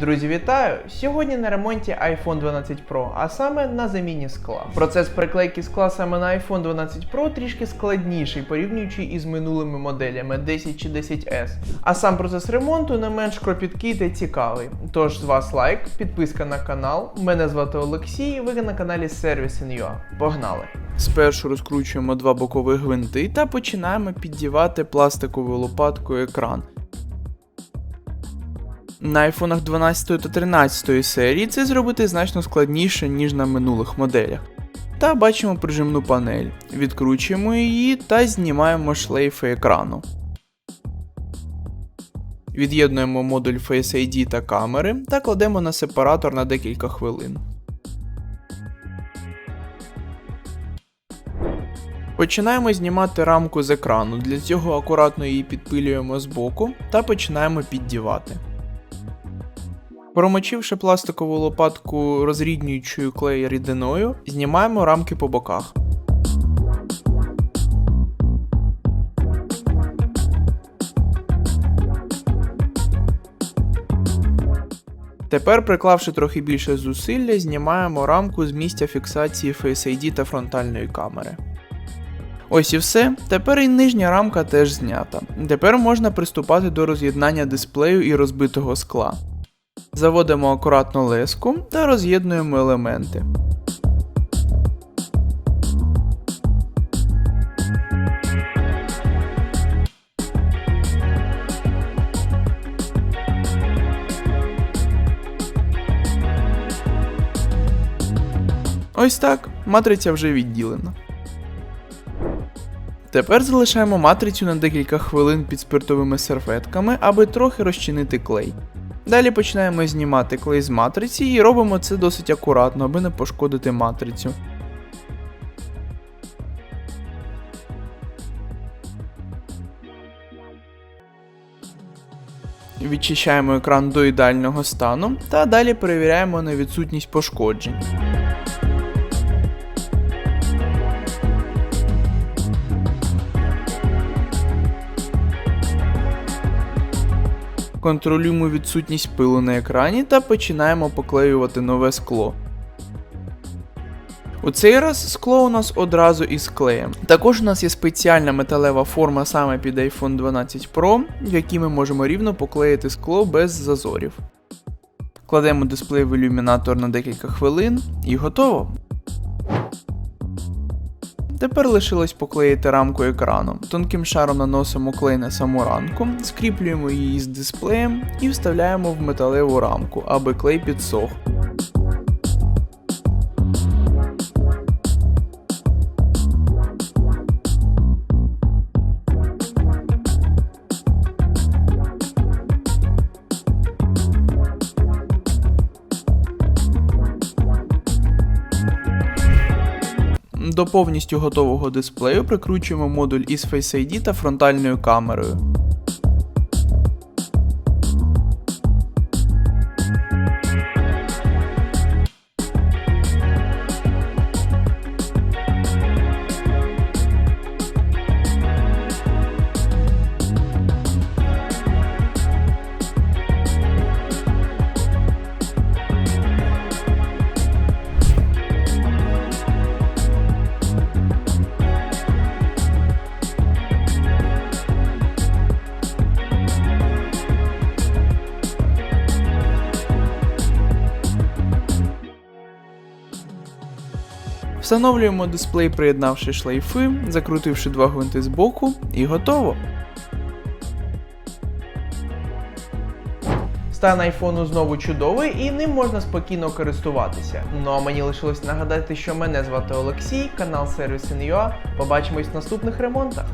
Друзі, вітаю! Сьогодні на ремонті iPhone 12 Pro, а саме на заміні скла. Процес приклейки скла саме на iPhone 12 Pro трішки складніший, порівнюючи із минулими моделями 10 чи 10S. А сам процес ремонту не менш кропіткий та цікавий. Тож з вас лайк, підписка на канал. Мене звати Олексій, ви на каналі Service.ua. Погнали! Спершу розкручуємо два бокових гвинти та починаємо піддівати пластиковою лопаткою екран. На айфонах 12 та 13 серії це зробити значно складніше, ніж на минулих моделях. Та бачимо прижимну панель, відкручуємо її та знімаємо шлейфи екрану. Від'єднуємо модуль Face ID та камери та кладемо на сепаратор на декілька хвилин. Починаємо знімати рамку з екрану. Для цього акуратно її підпилюємо з боку та починаємо піддівати. Промочивши пластикову лопатку розріднюючою клей рідиною, знімаємо рамки по боках. Тепер, приклавши трохи більше зусилля, знімаємо рамку з місця фіксації Face ID та фронтальної камери. Ось і все. Тепер і нижня рамка теж знята. Тепер можна приступати до роз'єднання дисплею і розбитого скла. Заводимо акуратно леску та роз'єднуємо елементи. Ось так, матриця вже відділена. Тепер залишаємо матрицю на декілька хвилин під спиртовими серветками, аби трохи розчинити клей. Далі починаємо знімати клей з матриці і робимо це досить акуратно, аби не пошкодити матрицю. Відчищаємо екран до ідеального стану та далі перевіряємо на відсутність пошкоджень. Контролюємо відсутність пилу на екрані та починаємо поклеювати нове скло. У цей раз скло у нас одразу із клеєм. Також у нас є спеціальна металева форма саме під iPhone 12 Pro, в якій ми можемо рівно поклеїти скло без зазорів. Кладемо дисплей в ілюмінатор на декілька хвилин і готово. Тепер лишилось поклеїти рамку екрану. Тонким шаром наносимо клей на саму рамку, скріплюємо її з дисплеєм і вставляємо в металеву рамку, аби клей підсох. До повністю готового дисплею прикручуємо модуль із Face ID та фронтальною камерою. Встановлюємо дисплей, приєднавши шлейфи, закрутивши два гвинти з боку, і готово. Стан айфону знову чудовий і ним можна спокійно користуватися. Ну а мені лишилось нагадати, що мене звати Олексій, канал Service.ua. Побачимось в наступних ремонтах.